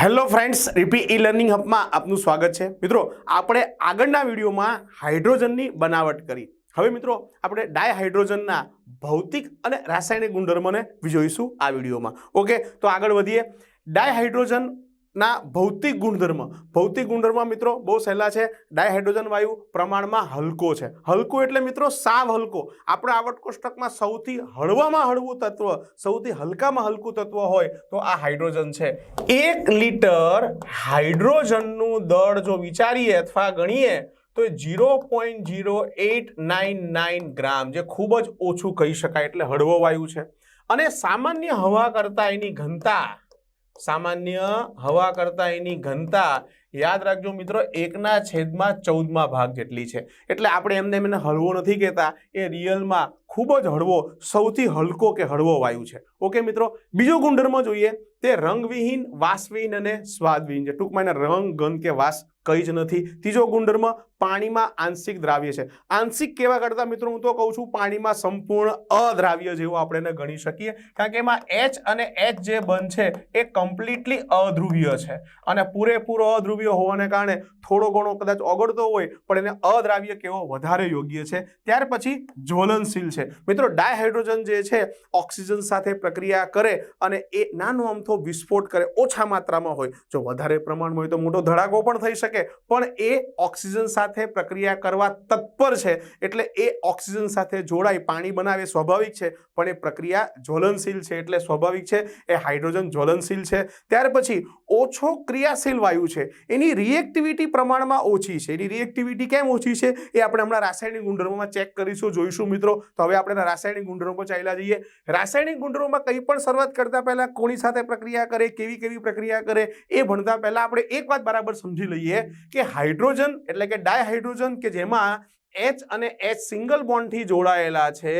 Hello friends, રીપી e learning હબમાં આપનું સ્વાગત છે. મિત્રો, આપણે આગળના વિડીયોમાં હાઇડ્રોજનની બનાવટ કરી. હવે મિત્રો, આપણે ડાયહાઇડ્રોજનના ભૌતિક અને રાસાયણિક ગુણધર્મોને જોઈશું આ વિડીયોમાં. ઓકે, તો આગળ વધીએ. ડાયહાઇડ્રોજનના ભૌતિક ગુણધર્મ. ભૌતિક ગુણધર્મ મિત્રો બહુ સહેલા છે. ડાયહાઇડ્રોજન વાયુ પ્રમાણમાં હલકો છે. હલકો એટલે મિત્રો સાવ હલકો. આપણા આવટકોષ્ટકમાં કોષ્ટકમાં સૌથી હળવામાં હળવું તત્વ, સૌથી હલકામાં હલકું તત્વ હોય તો આ હાઇડ્રોજન છે. એક લીટર હાઇડ્રોજનનું દળ જો વિચારીએ અથવા ગણીએ, તો zero point zero eight nine nine gram જે ખૂબ જ ઓછું કહી શકાય એટલે હળવો વાયુ છે. અને સામાન્ય હવા કરતાં એની ઘનતા સામાન્ય હવા કરતાં એની ઘનતા, યાદ રાખજો મિત્રો, એકના છેદમાં ચૌદમાં ભાગ જેટલી છે. એટલે આપણે એમને એમને હળવો નથી કહેતા. એ રિયલમાં ખૂબ જ હળવો, સૌથી હલકો કે હળવો વાયુ છે. ઓકે મિત્રો, બીજો ગુણધર્મ જોઈએ, તે રંગવિહીન, વાસવિહીન અને સ્વાદવિહીન છે. ટૂંકમાં એના રંગ, ગંધ કે વાસ કંઈ જ નથી. ત્રીજો ગુણધર્મ, પાણીમાં આંશિક દ્રાવ્ય છે. આંશિક કેવા કરતા મિત્રો હું તો કહું છું, પાણીમાં સંપૂર્ણ અદ્રાવ્ય જેવું આપણે એને ગણી શકીએ. કારણ કે એમાં એચ અને એચ જે બંધ છે, એ કમ્પ્લીટલી અધ્રુવીય છે. અને પૂરેપૂરો અધ્રુવ્ય હોવાને કારણે થોડો ઘણો કદાચ ઓગળતો હોય, પણ એને અદ્રાવ્ય કેવો વધારે યોગ્ય છે. ત્યાર પછી જ્વલનશીલ છે. મિત્રો, ડાયહાઇડ્રોજન જે છે, ઓક્સિજન સાથે પ્રક્રિયા કરે અને એ નાનો અમથો વિસ્ફોટ કરે, ઓછા માત્રામાં હોય. જો વધારે પ્રમાણમાં હોય તો મોટો ધડાકો પણ થઈ શકે, પણ એ ઓક્સિજન સાથે પ્રક્રિયા કરવા તત્પર છે. એટલે એ ઓક્સિજન સાથે જોડાઈ પાણી બનાવે સ્વાભાવિક છે, પણ એ પ્રક્રિયા જ્વલનશીલ છે. એટલે સ્વાભાવિક છે, એ હાઇડ્રોજન જ્વલનશીલ છે. ત્યાર પછી ઓછો ક્રિયાશીલ વાયુ છે. એની રિએક્ટિવિટી પ્રમાણમાં ઓછી છે. એની રિએક્ટિવિટી કેમ ઓછી છે? એ આપણે હમણાં રાસાયણિક ગુણધર્મોમાં ચેક કરીશું, જોઈશું મિત્રો. તો હવે આપણે રાસાયણિક ગુણધર્મો ચાલ્યા જઈએ. રાસાયણિક ગુણધર્મોમાં કંઈ પણ શરૂઆત કરતા પહેલાં કોની સાથે પ્રક્રિયા કરે, કેવી કેવી પ્રક્રિયા કરે એ ભણતા પહેલાં આપણે એક વાત બરાબર સમજી લઈએ કે હાઇડ્રોજન એટલે કે ડાયહાઇડ્રોજન કે જેમાં એચ અને એચ સિંગલ બોન્ડથી જોડાયેલા છે,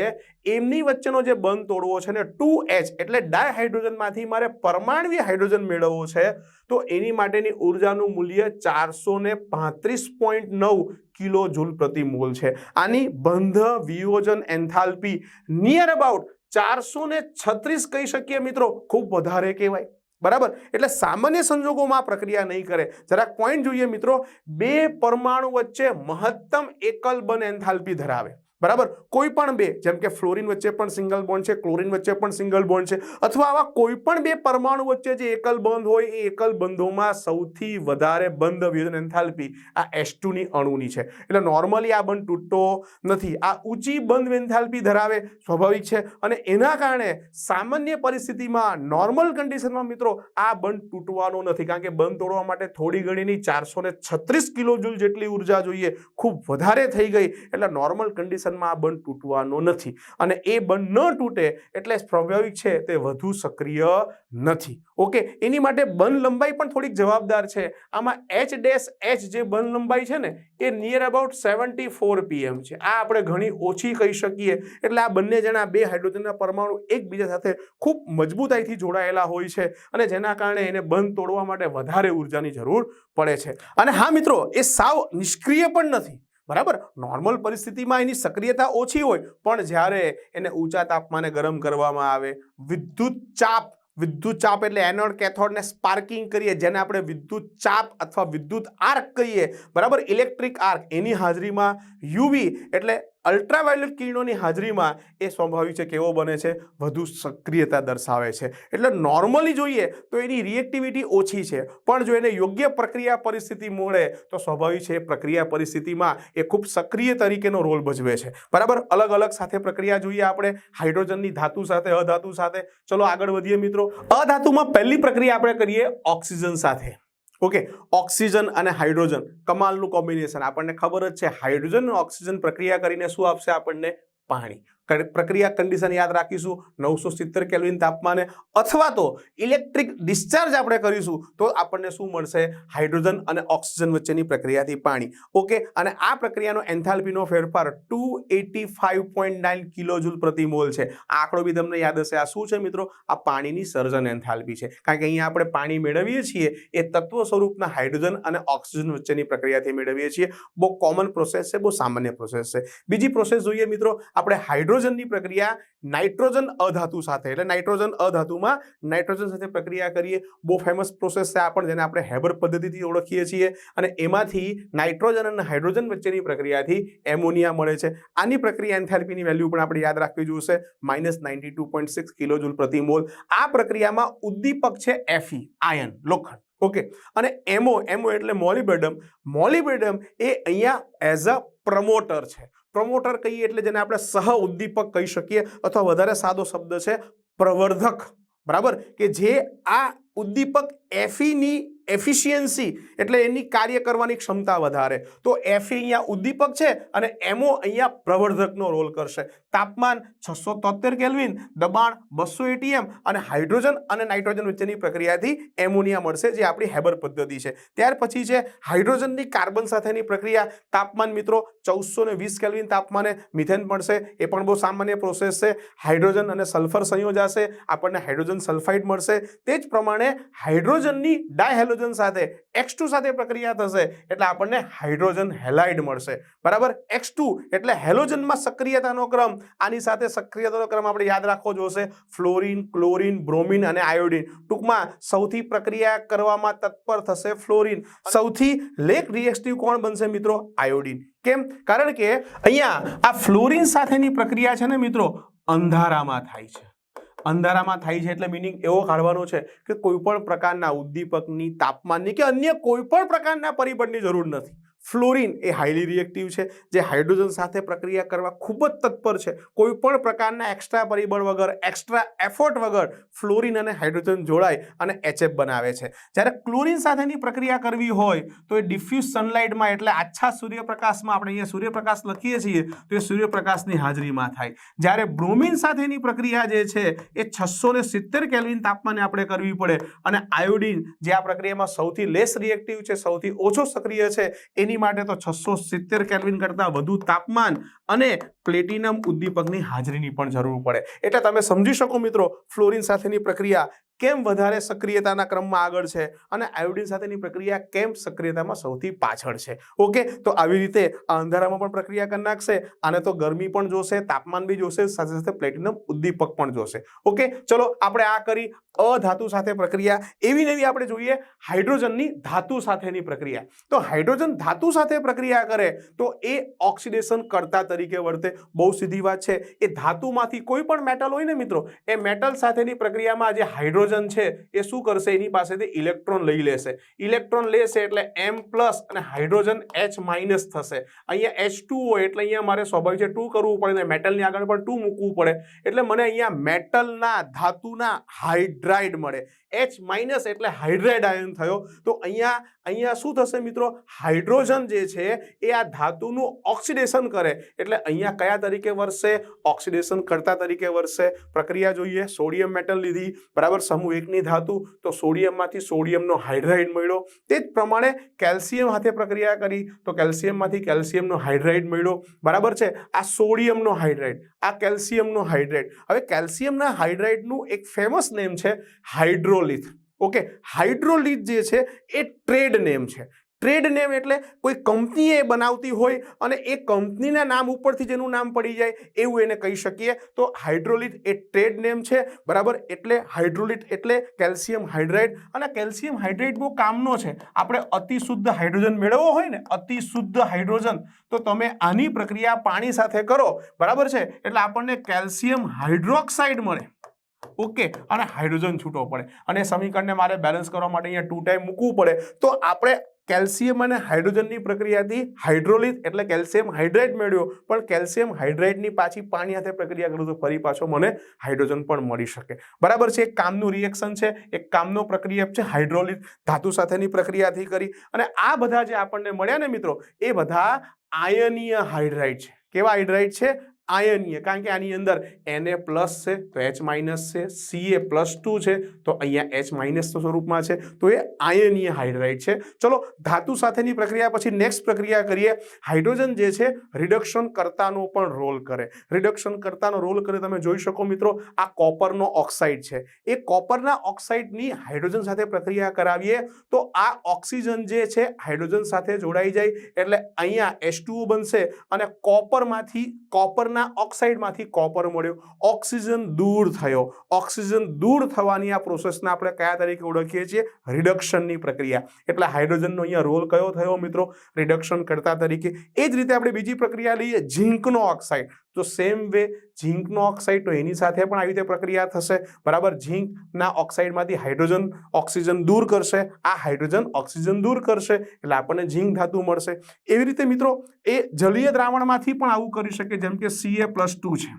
એમની વચ્ચેનો જે બંધ તોડવો છે ને ટુ એચ એટલે ડાયહાઇડ્રોજનમાંથી મારે પરમાણવીય હાઇડ્રોજન મેળવવો છે, તો એની માટેની ઉર્જાનું મૂલ્ય ચારસો ને પાંત્રીસ પોઈન્ટ નવ કિલો જૂલ પ્રતિ મોલ છે. આની બંધ વિયોજન એન્થાલ્પી નિયર અબાઉટ ચારસો ને છત્રીસ કહી શકીએ મિત્રો. ખૂબ વધારે કહેવાય. બરાબર? એટલે સામાન્ય સંજોગોમાં પ્રક્રિયા નહીં કરે. જરાક પોઈન્ટ જોઈએ મિત્રો. બે પરમાણુ વચ્ચે મહત્તમ એકલ બન એન્થાલ્પી ધરાવે. બરાબર? કોઈ પણ બે, જેમ કે ફ્લોરિન વચ્ચે પણ સિંગલ બોન્ડ છે ક્લોરિન વચ્ચે પણ સિંગલ બોન્ડ છે, અથવા આવા કોઈ પણ બે પરમાણુ વચ્ચે જે એકલ બંધ હોય, એ એકલ બંધોમાં સૌથી વધારે બંધ વિયોજન એન્થાલ્પી આ એસની અણુની છે. એટલે નોર્મલી આ બંધ તૂટતો નથી. આ ઊંચી બંધ એન્થાલ્પી ધરાવે, સ્વાભાવિક છે. અને એના કારણે સામાન્ય પરિસ્થિતિમાં નોર્મલ કન્ડિશનમાં મિત્રો આ બંધ તૂટવાનો નથી. કારણ કે બંધ તોડવા માટે થોડી ઘણીની ચારસો ને છત્રીસ કિલો જેટલી ઊર્જા જોઈએ. ખૂબ વધારે થઈ ગઈ. એટલે નોર્મલ કન્ડિશન કન્ડિશનમાં આ બંધ તૂટવાનો નથી. અને એ બંધ ન તૂટે એટલે સ્વાભાવિક છે તે વધુ સક્રિય નથી. ઓકે એની માટે બંધ લંબાઈ પણ થોડીક જવાબદાર છે. આમાં એચ ડેશ એચ જે બંધ લંબાઈ છે ને, એ near about seventy four pm છે. આ આપણે ઘણી ઓછી કહી શકીએ. એટલે આ બંને જણા બે હાઇડ્રોજનના પરમાણુ એકબીજા સાથે ખૂબ મજબૂતાઈથી જોડાયેલા હોય છે અને જેના કારણે એને બંધ તોડવા માટે વધારે ઉર્જાની જરૂર પડે છે. અને હા મિત્રો, એ સાવ નિષ્ક્રિય પણ નથી. બરાબર? નોર્મલ પરિસ્થિતિમાં એની સક્રિયતા ઓછી હોય, પણ જ્યારે એને ઊંચા તાપમાને ગરમ કરવામાં આવે, વિદ્યુત ચાપ વિદ્યુત ચાપ એટલે એનોડ કેથોડને સ્પાર્કિંગ કરીએ, જેને આપણે વિદ્યુત ચાપ અથવા વિદ્યુત આર્ક કહીએ, બરાબર? ઇલેક્ટ્રિક આર્ક એની હાજરીમાં યુવી એટલે અલ્ટ્રાવાયોલેટ કિરણોની હાજરીમાં એ સ્વાભાવિક છે કેવો બને છે? વધુ સક્રિયતા દર્શાવે છે. એટલે નોર્મલી જોઈએ તો એની રિએક્ટિવિટી ઓછી છે. પણ જો એને યોગ્ય પ્રક્રિયા પરિસ્થિતિ મળે તો સ્વાભાવિક છે પ્રક્રિયા પરિસ્થિતિમાં એ ખૂબ સક્રિય તરીકેનો રોલ ભજવે છે. બરાબર? અલગ અલગ સાથે પ્રક્રિયા જોઈએ આપણે. હાઇડ્રોજનની ધાતુ સાથે, અધાતુ સાથે. ચલો આગળ વધીએ મિત્રો. અધાતુમાં પહેલી પ્રક્રિયા આપણે કરીએ ઓક્સિજન સાથે. ઓકે ઓક્સિજન અને હાઇડ્રોજન કમાલનું કોમ્બિનેશન આપણને ખબર જ છે હાઇડ્રોજન અને ઓક્સિજન પ્રક્રિયા કરીને શું આપશે આપણને? પાણી. પ્રક્રિયા કન્ડિશન યાદ રાખીશું. નવસો સિત્તેર કેલ્વિન તાપમાને અથવા તો ઇલેક્ટ્રિક ડિસ્ચાર્જ આપણે કરીશું, તો આપણને શું મળશે? હાઇડ્રોજન અને ઓક્સિજન વચ્ચેની પ્રક્રિયાથી પાણી. ઓકે, અને આ પ્રક્રિયાનો એન્થાલ્પીનો ફેરફાર two eighty five point nine kilo joule પ્રતિ મોલ છે. આ આંકડો બી તમને યાદ હશે. આ શું છે મિત્રો? આ પાણીની સર્જન એન્થાલ્પી છે. કારણ કે અહીંયા આપણે પાણી મેળવીએ છીએ, એ તત્વ સ્વરૂપના હાઇડ્રોજન અને ઓક્સિજન વચ્ચેની પ્રક્રિયાથી મેળવીએ છીએ. બહુ કોમન પ્રોસેસ છે, બહુ સામાન્ય પ્રોસેસ છે. બીજી પ્રોસેસ જોઈએ મિત્રો, આપણે હાઇડ્રો હાઇડ્રોજનની પ્રક્રિયા નાઇટ્રોજન અધાતુ સાથે. એટલે નાઇટ્રોજન અધાતુમાં નાઇટ્રોજન સાથે પ્રક્રિયા કરીએ. બહુ ફેમસ પ્રોસેસ છે આ પણ, જેને આપણે હેબર પદ્ધતિથી ઓળખીએ છીએ. અને એમાંથી નાઇટ્રોજન અને હાઇડ્રોજન વચ્ચેની પ્રક્રિયાથી એમોનિયા મળે છે. આની પ્રક્રિયા એન્થેલ્પીની વેલ્યુ પણ આપણે યાદ રાખવી જોઈશે minus ninety two point six kilojoule પ્રતિ મોલ. આ પ્રક્રિયામાં ઉદ્દીપક છે એફી આયન લોખંડ. ઓકે? અને એમો એમો એટલે મોલિબેડમ મોલિબેડમ એ અહીંયા એઝ અ પ્રમોટર છે. પ્રમોટર કહીએ એટલે જેને આપણે સહ ઉદ્દીપક કહી શકીએ અથવા વધારે સાદો શબ્દ છે પ્રવર્ધક. બરાબર? કે જે આ ઉદ્દીપક એફીની એફિશિયન્સી એટલે એની કાર્ય કરવાની ક્ષમતા વધારે. તો એફ અહીંયા ઉદ્દીપક છે અને એમઓ અહીંયા પ્રવર્ધકનો રોલ કરશે. તાપમાન છસો તોતેર કેલ્વિન, દબાણ બસો એટીએમ અને હાઇડ્રોજન અને નાઇટ્રોજન વચ્ચેની પ્રક્રિયાથી એમોનિયા મળશે, જે આપણી હેબર પદ્ધતિ છે. ત્યાર પછી છે હાઇડ્રોજનની કાર્બન સાથેની પ્રક્રિયા. તાપમાન મિત્રો, ચૌદસો ને વીસ કેલ્વિન તાપમાને મિથેન મળશે. એ પણ બહુ સામાન્ય પ્રોસેસ છે. હાઇડ્રોજન અને સલ્ફર સંયોજાશે. આપણને હાઇડ્રોજન સલ્ફાઇડ મળશે. તે જ પ્રમાણે હાઇડ્રોજનની ડાયહેલોજન સાથે એક્સ ટુ સાથે પ્રક્રિયા થશે એટલે આપણને હાઇડ્રોજન હેલાઇડ મળશે. બરાબર? એક્સ ટુ એટલે હેલોજનમાં સક્રિયતાનો ક્રમ. આની સાથે સક્રિયતાનો ક્રમ આપણે યાદ રાખવો જોશે. ફ્લોરિન, ક્લોરિન, બ્રોમિન અને આયોડિન. ટૂંકમાં સૌથી પ્રક્રિયા કરવામાં તત્પર થશે ફ્લોરિન. સૌથી લેક રિએક્ટિવ કોણ બનશે મિત્રો? આયોડિન. કેમ? કારણ કે અહીંયા આ ફ્લોરિન સાથેની પ્રક્રિયા છે ને મિત્રો, અંધારામાં થાય છે. અંધારામાં થાય છે એટલે મિનિંગ એવો કાઢવાનો છે કે કોઈ પણ પ્રકારના ઉદ્દીપકની, તાપમાનની કે અન્ય કોઈ પણ પ્રકારના પરિબળની જરૂર નથી. ફ્લોરિન એ હાઈલી રિએક્ટિવ છે, જે હાઇડ્રોજન સાથે પ્રક્રિયા કરવા ખૂબ જ તત્પર છે. કોઈ પણ પ્રકારના એક્સ્ટ્રા પરિબળ વગર એક્સ્ટ્રા એફર્ટ વગર ફ્લોરિન અને હાઇડ્રોજન જોડાય અને એચએફ બનાવે છે. જ્યારે ક્લોરિન સાથેની પ્રક્રિયા કરવી હોય, તો એ ડિફ્યુઝ સનલાઇટમાં એટલે આછા સૂર્યપ્રકાશમાં આપણે અહીંયા સૂર્યપ્રકાશ લખીએ છીએ, તો એ સૂર્યપ્રકાશની હાજરીમાં થાય. જ્યારે બ્રોમિન સાથેની પ્રક્રિયા જે છે, એ છસો ને સિત્તેર કેલ્વિન તાપમાને આપણે કરવી પડે અને આયોડિન જે આ પ્રક્રિયામાં સૌથી લેસ રિએક્ટિવ છે, સૌથી ઓછો સક્રિય છે એની માટે તો છસો સિત્તેર કેલ્વિન કરતાં વધુ તાપમાન અને પ્લેટિનમ ઉદ્દીપકની હાજરીની પણ જરૂર પડે. એટલે તમે સમજી શકો મિત્રો, ફ્લોરિન સાથેની પ્રક્રિયા કેમ વધારે સક્રિયતાના ક્રમમાં આગળ છે અને આયોડિન સાથેની પ્રક્રિયા કેમ સક્રિયતામાં સૌથી પાછળ છે? ઓકે તો આવી રીતે અંધારામાં પણ પ્રક્રિયા કરી નાખશે આને તો ગરમી પણ જોશે, તાપમાન બી જોશે, સાથે સાથે પ્લેટિનમ ઉદ્દીપક પણ જોશે. ઓકે ચલો આપણે આ કરી અધાતુ સાથે પ્રક્રિયા. એવી નવી આપણે જોઈએ હાઇડ્રોજનની ધાતુ સાથેની પ્રક્રિયા. તો હાઇડ્રોજન ધાતુ સાથે પ્રક્રિયા કરે તો એ ઓક્સિડેશન કરતા તરીકે વર્તે. બહુ સીધી વાત છે. એ ધાતુમાંથી કોઈ પણ મેટલ હોય ને મિત્રો, એ મેટલ સાથેની પ્રક્રિયામાં જે હાઇડ્રોજન છે, એ શું કરશે? એની પાસેથી ઇલેક્ટ્રોન લઈ લેશે. ઇલેક્ટ્રોન લેશે એટલે એમ પ્લસ અને હાઇડ્રોજન એચ માઇનસ થશે. અહીંયા એચ ટુ હોય એટલે અહીંયા મારે સ્વાભાવિક છે ટુ કરવું પડે ને મેટલની આગળ પણ ટુ મૂકવું પડે. એટલે મને અહીંયા મેટલના ધાતુના હાઇડ્રાઇડ મળે. એચ માઇનસ એટલે હાઇડ્રાઇડ આયન થયો. તો અહીંયા અહીંયા શું થશે મિત્રો? હાઇડ્રોજન જે છે, એ આ ધાતુનું ઓક્સિડેશન કરે. એટલે અહીંયા કયા તરીકે વરસે? ઓક્સિડેશન કરતા તરીકે વરસે. પ્રક્રિયા જોઈએ. સોડિયમ મેટલ લીધી. બરાબર? સમૂહ એકની ધાતુ તો સોડિયમમાંથી સોડિયમનો હાઇડ્રાઇડ મળ્યો. તે જ પ્રમાણે કેલ્શિયમ હાથે પ્રક્રિયા કરી તો કેલ્શિયમમાંથી કેલ્શિયમનો હાઇડ્રાઇડ મળ્યો. બરાબર છે? આ સોડિયમનો હાઇડ્રાઇડ, આ કેલ્શિયમનો હાઇડ્રાઇડ. હવે કેલ્શિયમના હાઇડ્રાઇડનું એક ફેમસ નેમ છે હાઇડ્રોલિથ. ઓકે? હાઇડ્રોલિથ જે છે એ ટ્રેડ નેમ છે. ટ્રેડ નેમ એટલે કોઈ કંપની એ બનાવતી હોય અને એ કંપનીના નામ ઉપરથી જેનું નામ પડી જાય એવું એને કહી શકીએ. તો હાઇડ્રોલિટ એ ટ્રેડ નેમ છે, બરાબર? એટલે હાઇડ્રોલિટ એટલે કેલ્શિયમ હાઇડ્રાઇડ અને કેલ્શિયમ હાઇડ્રાઇડ બહુ કામનો છે. આપણે અતિશુદ્ધ હાઇડ્રોજન મેળવવો હોય ને, અતિશુદ્ધ હાઇડ્રોજન, તો તમે આની પ્રક્રિયા પાણી સાથે કરો, બરાબર છે? એટલે આપણને કેલ્શિયમ હાઇડ્રોક્સાઇડ મળે. ઓકે, અને હાઇડ્રોજન છૂટવો પડે. અને સમીકરણને મારે બેલેન્સ કરવા માટે અહીંયા ટુ ટાઈમ મૂકવું પડે. તો આપણે કેલ્શિયમ અને હાઇડ્રોજનની પ્રક્રિયાથી હાઇડ્રોલિથ એટલે કેલ્શિયમ હાઇડ્રેટ મેળવ્યો. પણ કેલ્શિયમ હાઇડ્રેટની પાછી પાણી સાથે પ્રક્રિયા કરું તો ફરી પાછો મને હાઇડ્રોજન પણ મળી શકે. બરાબર છે, એક કામનું રિએક્શન છે, એક કામનો પ્રક્રિયા છે હાઇડ્રોલિથ ધાતુ સાથેની પ્રક્રિયાથી કરી. અને આ બધા જે આપણને મળ્યા ને મિત્રો, એ બધા આયનીય હાઇડ્રાઇડ છે. કેવા હાઇડ્રાઇડ છે? આયનીય. કારણ કે આની અંદર એનએ પ્લસ છે, તો એચ માઇનસ છે સી એ પ્લસ ટુ છે, તો અહીંયા એચ માઇનસ સ્વરૂપમાં છે. તો એ આયનીય હાઇડ્રાઇડ છે. ચલો, ધાતુ સાથેની પ્રક્રિયા પછી નેક્સ્ટ પ્રક્રિયા કરીએ. હાઇડ્રોજન જે છે રિડક્શન કરતાનો પણ રોલ કરે. રિડક્શન કરતાનો રોલ કરે, તમે જોઈ શકો મિત્રો, આ કોપરનો ઓક્સાઇડ છે. એ કોપરના ઓક્સાઇડની હાઇડ્રોજન સાથે પ્રક્રિયા કરાવીએ, તો આ ઓક્સિજન જે છે, હાઇડ્રોજન સાથે જોડાઈ જાય. એટલે અહીંયા એચ બનશે અને કોપરમાંથી કોપરના કોપરના ઓક્સાઇડમાંથી કોપર મળ્યો, ઓક્સિજન દૂર થયો. ઓક્સિજન દૂર થવાની આ પ્રોસેસને આપણે કયા તરીકે ઓળખીએ છીએ? રિડક્શનની પ્રક્રિયા. એટલે હાઇડ્રોજનનો અહીંયા રોલ કયો થયો મિત્રો? રિડક્શન કરતા તરીકે. એ જ રીતે આપણે બીજી પ્રક્રિયા લઈએ, ઝીંકનો ઓક્સાઇડ. તો સેમ વે ઝીંકનો ઓક્સાઇડ તો એની સાથે પણ આવી રીતે પ્રક્રિયા થશે. બરાબર? ઝીંકના ઓક્સાઇડમાંથી હાઇડ્રોજન ઓક્સિજન દૂર કરશે. આ હાઇડ્રોજન ઓક્સિજન દૂર કરશે. એટલે આપણને ઝીંક ધાતુ મળશે. એવી રીતે મિત્રો એ જલીય દ્રાવણમાંથી પણ આવું કરી શકે, જેમ કે સીએ પ્લસ ટુ છે.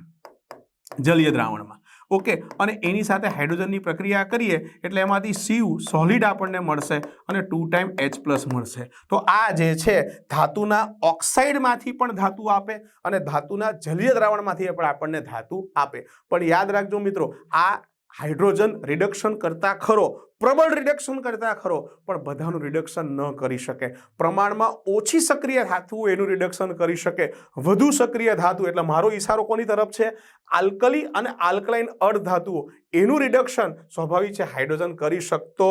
જલીય દ્રાવણમાં. ઓકે અને એની સાથે હાઇડ્રોજનની પ્રક્રિયા કરીએ, એટલે એમાંથી સીયુ સોલિડ આપણને મળશે અને ટુ ટાઈમ એચ પ્લસ મળશે. તો આ જે છે, ધાતુના ઓક્સાઇડમાંથી પણ ધાતુ આપે અને ધાતુના જલીય દ્રાવણમાંથી પણ આપણને ધાતુ આપે. પણ યાદ રાખજો મિત્રો, આ હાઇડ્રોજન રિડક્શન કરતા ખરો, પ્રબળ રિડક્શન કરતા ખરો, પણ બધાનું રિડક્શન ન કરી શકે. પ્રમાણમાં ઓછી સક્રિય ધાતુઓ એનું રિડક્શન કરી શકે. વધુ સક્રિય ધાતુ, એટલે મારો ઈશારો કોની તરફ છે? આલ્કલી અને આલ્કલાઇન અર્ધ ધાતુઓ એનું રિડક્શન સ્વાભાવિક છે, હાઇડ્રોજન કરી શકતો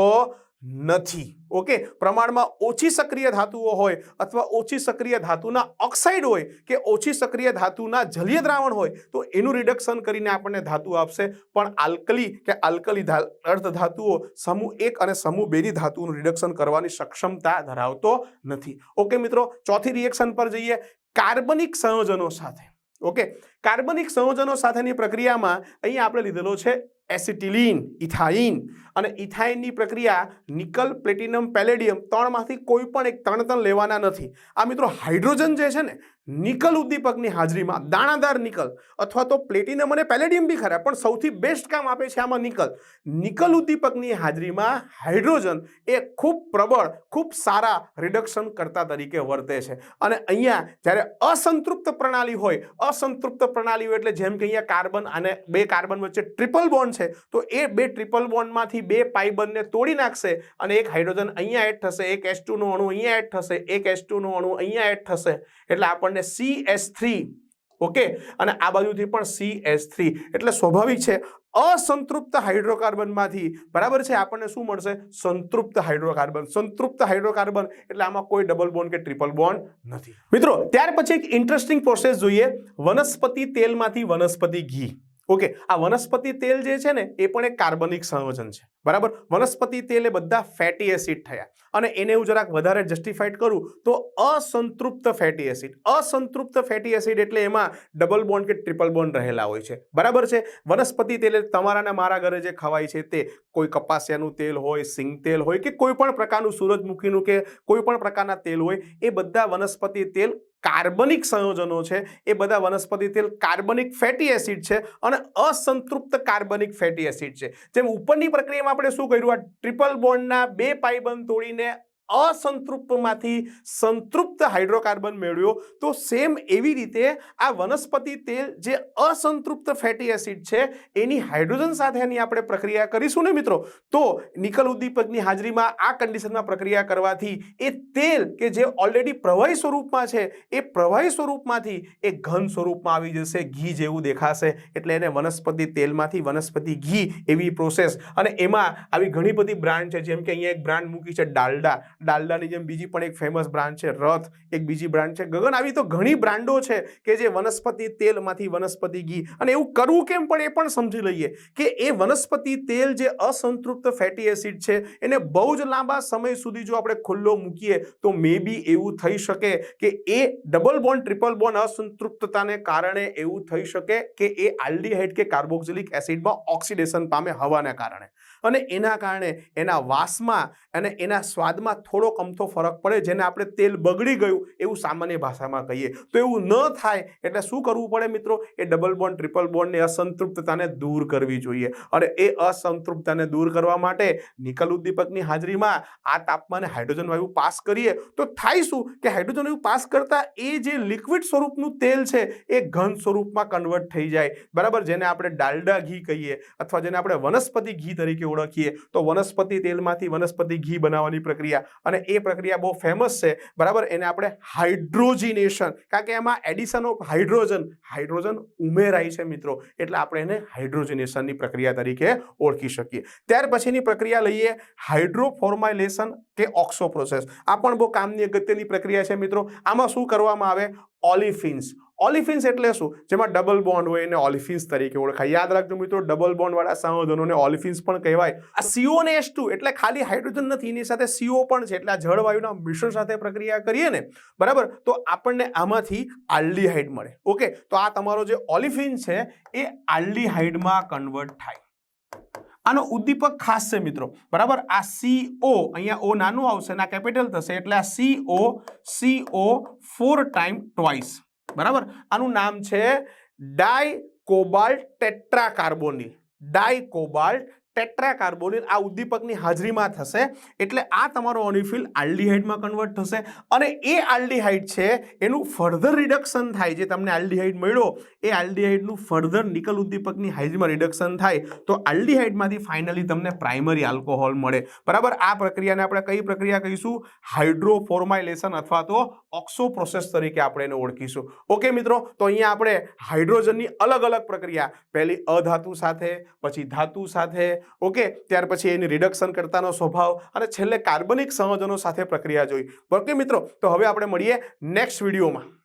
નથી. ઓકે? પ્રમાણમાં ઓછી સક્રિય ધાતુઓ હોય અથવા ઓછી સક્રિય ધાતુના ઓક્સાઇડ હોય કે ઓછી સક્રિય ધાતુના જલીય દ્રાવણ હોય, તો એનું રિડક્શન કરીને આપણને ધાતુ આપશે. પણ આલ્કલી કે આલ્કલી અર્ધ ધાતુઓ સમૂહ એક અને સમૂહ બેની ધાતુનું રિડક્શન કરવાની સક્ષમતા ધરાવતો નથી. ઓકે મિત્રો, ચોથી રિએક્શન પર જઈએ. કાર્બનિક સંયોજનો સાથે. ઓકે? કાર્બનિક સંયોજનો સાથેની પ્રક્રિયામાં અહીંયા આપણે લીધેલો છે એસિટિલીન, ઇથાઇન અને ઇથાઇનની પ્રક્રિયા નિકલ, પ્લેટિનમ, પેલેડિયમ ત્રણમાંથી કોઈ પણ એક ત્રણ ત્રણ લેવાના નથી. આ મિત્રો હાઇડ્રોજન જે છે ને નિકલ ઉદ્દીપકની હાજરીમાં દાણાદાર નિકલ અથવા તો પ્લેટિનમ અને પેલેડિયમ બી ખરા, પણ સૌથી બેસ્ટ કામ આપે છે આમાં નિકલ. નિકલ ઉદ્દીપકની હાજરીમાં હાઇડ્રોજન એ ખૂબ પ્રબળ, ખૂબ સારા રિડક્શન કરતા તરીકે વર્તે છે. અને અહીંયા જ્યારે અસંતૃપ્ત પ્રણાલી હોય, અસંતૃપ્ત પ્રણાલી હોય એટલે જેમ કે અહીંયા કાર્બન અને બે કાર્બન વચ્ચે ટ્રિપલ બોન્ડ છે, તો એ બે ટ્રિપલ બોન્ડમાંથી બે પાઇબનને તોડી નાખશે અને એક હાઇડ્રોજન અહીંયા એડ થશે, એક એસ ટુનું અણુ અહીંયા એડ થશે, એક એસ ટુનું અણુ અહીંયા એડ થશે. એટલે આપણને સી એસ થ્રી ઓકે અને આ બાજુથી પણ સી એસ થ્રી એટલે સ્વાભાવિક છે, અસંતૃપ્ત હાઇડ્રોકાર્બનમાંથી, બરાબર છે? આપણને શું મળશે? સંતૃપ્ત હાઇડ્રોકાર્બન. સંતૃપ્ત હાઇડ્રોકાર્બન, એટલે આમાં કોઈ ડબલ બોન્ડ કે ટ્રિપલ બોન્ડ નથી. મિત્રો, ત્યાર પછી એક ઇન્ટરેસ્ટિંગ પ્રોસેસ જોઈએ. વનસ્પતિ તેલમાંથી વનસ્પતિ ઘી ઓકે આ વનસ્પતિ તેલ જે છે ને, એ પણ એક કાર્બનિક સંયોજન છે. બરાબર? વનસ્પતિ તેલ એ બધા ફેટી એસિડ થયા. અને એને હું જરાક વધારે જસ્ટિફાઈડ કરું તો અસંતૃપ્ત ફેટી એસિડ અસંતૃપ્ત ફેટી એસિડ એટલે એમાં ડબલ બોન્ડ કે ટ્રિપલ બોન્ડ રહેલા હોય છે. બરાબર છે? વનસ્પતિ તેલ એટલે તમારા ને મારા ઘરે જે ખવાય છે તે કોઈ કપાસિયાનું તેલ હોય, સિંગ તેલ હોય કે કોઈ પણ પ્રકારનું સૂરજમુખીનું કે કોઈ પણ પ્રકારના તેલ હોય, એ બધા વનસ્પતિ તેલ કાર્બનિક સંયોજનો છે. એ બધા વનસ્પતિ તેલ કાર્બનિક ફેટી એસિડ છે અને અસંતૃપ્ત કાર્બનિક ફેટી એસિડ છે. જેમ ઉપરની પ્રક્રિયામાં આપણે શું કર્યું? આ ટ્રિપલ બોન્ડના બે પાઇબંધ તોડીને અસંતૃપ્તમાંથી સંતૃપ્ત હાઇડ્રોકાર્બન મેળવ્યો. તો સેમ એવી રીતે આ વનસ્પતિ તેલ જે અસંતૃપ્ત ફેટી એસિડ છે, એની હાઇડ્રોજન સાથેની આપણે પ્રક્રિયા કરીશું ને મિત્રો? તો નિકલ ઉદ્દીપકની હાજરીમાં આ કન્ડિશનમાં પ્રક્રિયા કરવાથી એ તેલ કે જે ઓલરેડી પ્રવાહી સ્વરૂપમાં છે, એ પ્રવાહી સ્વરૂપમાંથી એ ઘન સ્વરૂપમાં આવી જશે, ઘી જેવું દેખાશે. એટલે એને વનસ્પતિ તેલમાંથી વનસ્પતિ ઘી એવી પ્રોસેસ અને એમાં આવી ઘણી બધી બ્રાન્ડ છે, જેમ કે અહીંયા એક બ્રાન્ડ મૂકી છે, ડાલડા. ડાલડાની જેમ બીજી પણ એક ફેમસ બ્રાન્ડ છે, રથ, એક બીજી બ્રાન્ડ છે. ગગન, આવી તો ઘણી બ્રાન્ડો છે કે જે વનસ્પતિ તેલમાંથી વનસ્પતિ ઘી. અને એવું કરવું કેમ પણ એ પણ સમજી લઈએ કે એ વનસ્પતિ તેલ જે અસંતૃપ્ત ફેટી એસિડ છે, એને બહુ જ લાંબા સમય સુધી જો આપણે ખુલ્લો મૂકીએ તો મે બી એવું થઈ શકે કે એ ડબલ બોન્ડ ટ્રિપલ બોન્ડ અસંતૃપ્તતાને કારણે એવું થઈ શકે કે એ આલ્ડીહાઇડ કે કાર્બોક્સિલિક એસિડમાં ઓક્સિડેશન પામે હવાના કારણે. અને એના કારણે એના વાસમાં અને એના સ્વાદમાં થોડો અમથો ફરક પડે, જેને આપણે તેલ બગડી ગયું એવું સામાન્ય ભાષામાં કહીએ. તો એવું ન થાય, એટલે શું કરવું પડે મિત્રો? એ ડબલ બોન્ડ ટ્રિપલ બોન્ડની અસંતૃપ્તતાને દૂર કરવી જોઈએ. અને એ અસંતૃપ્તતાને દૂર કરવા માટે નિકલ ઉદ્દીપકની હાજરીમાં આ તાપમાને હાઇડ્રોજન વાયુ પાસ કરીએ, તો થાય શું? કે હાઇડ્રોજન વાયુ પાસ કરતા એ જે લિક્વિડ સ્વરૂપનું તેલ છે, એ ઘન સ્વરૂપમાં કન્વર્ટ થઈ જાય. બરાબર? જેને આપણે ડાલડા ઘી કહીએ, અથવા જેને આપણે વનસ્પતિ ઘી તરીકે ઓળખીએ. તો વનસ્પતિ તેલમાંથી વનસ્પતિ ઘી બનાવવાની પ્રક્રિયા. અને એ પ્રક્રિયા બહુ ફેમસ છે. બરાબર? એને આપણે હાઇડ્રોજિનેશન કારણ કે એમાં એડિશન ઓફ હાઇડ્રોજન હાઇડ્રોજન ઉમેરાય છે મિત્રો. એટલે આપણે એને હાઇડ્રોજિનેશનની પ્રક્રિયા તરીકે ઓળખી શકીએ. ત્યાર પછીની પ્રક્રિયા લઈએ. હાઇડ્રોફોર્માઇલેશન કે ઓક્સો પ્રોસેસ આ પણ બહુ કામની અગત્યની પ્રક્રિયા છે મિત્રો. આમાં શું કરવામાં આવે? ઓલિફિન્સ ઓલિફિન્સ એટલે શું? જેમાં ડબલ બોન્ડ હોય એને ઓલિફિન્સ તરીકે ઓળખાય. યાદ રાખજો મિત્રો ડબલ બોન્ડ વાળા સંયોજનોને ઓલિફિન્સ પણ કહેવાય. આ સીઓ ને એસ ટુ એટલે ખાલી હાઇડ્રોજન નથી, એની સાથે સીઓ પણ છે. એટલે આ જળવાયુના મિશ્રણ સાથે પ્રક્રિયા કરીએ ને, બરાબર? તો આપણને આમાંથી આલ્ડીહાઇડ મળે. ઓકે? તો આ તમારો જે ઓલિફિન છે, એ આલ્ડીહાઇડમાં કન્વર્ટ થાય. આનો ઉદ્દીપક ખાસ છે મિત્રો. બરાબર? આ સીઓ અહીંયા ઓ નાનું આવશે ના કેપિટલ થશે. એટલે આ CO CO four time twice બરાબર? આનું નામ છે ડાય કોબાલ્ટ ટેટ્રાકાર્બોનિલ. ડાય કોબાલ્ટ ટેટ્રાકાર્બોનિલ આ ઉદ્દીપકની હાજરીમાં થશે. એટલે આ તમારો ઓનિફિલ આલ્ડીહાઇડમાં કન્વર્ટ થશે અને એ આલ્ડીહાઇડ છે એનું ફર્ધર રિડક્શન થાય. જે તમને આલ્ડીહાઇડ મળ્યો, એ આલ્ડીહાઇડનું ફર્ધર નિકલ ઉદ્દીપકની હાજરીમાં રિડક્શન થાય. તો આલ્ડીહાઇડમાંથી ફાઇનલી તમને પ્રાઇમરી આલ્કોહોલ મળે. બરાબર? આ પ્રક્રિયાને આપણે કઈ પ્રક્રિયા કહીશું? હાઇડ્રોફોર્માઇલેશન અથવા તો ઓક્સો પ્રોસેસ તરીકે આપણે એને ઓળખીશું. ઓકે મિત્રો? તો અહીંયા આપણે હાઇડ્રોજનની અલગ અલગ પ્રક્રિયા. પહેલી અધાતુ સાથે, પછી ધાતુ સાથે ઓકે, ત્યાર પછી એની રિડક્શન કરતાનો સ્વભાવ અને છેલ્લે કાર્બનિક સંયોજનો સાથે પ્રક્રિયા જોઈ. ઓકે મિત્રો, તો હવે આપણે મળીએ નેક્સ્ટ વિડીયોમાં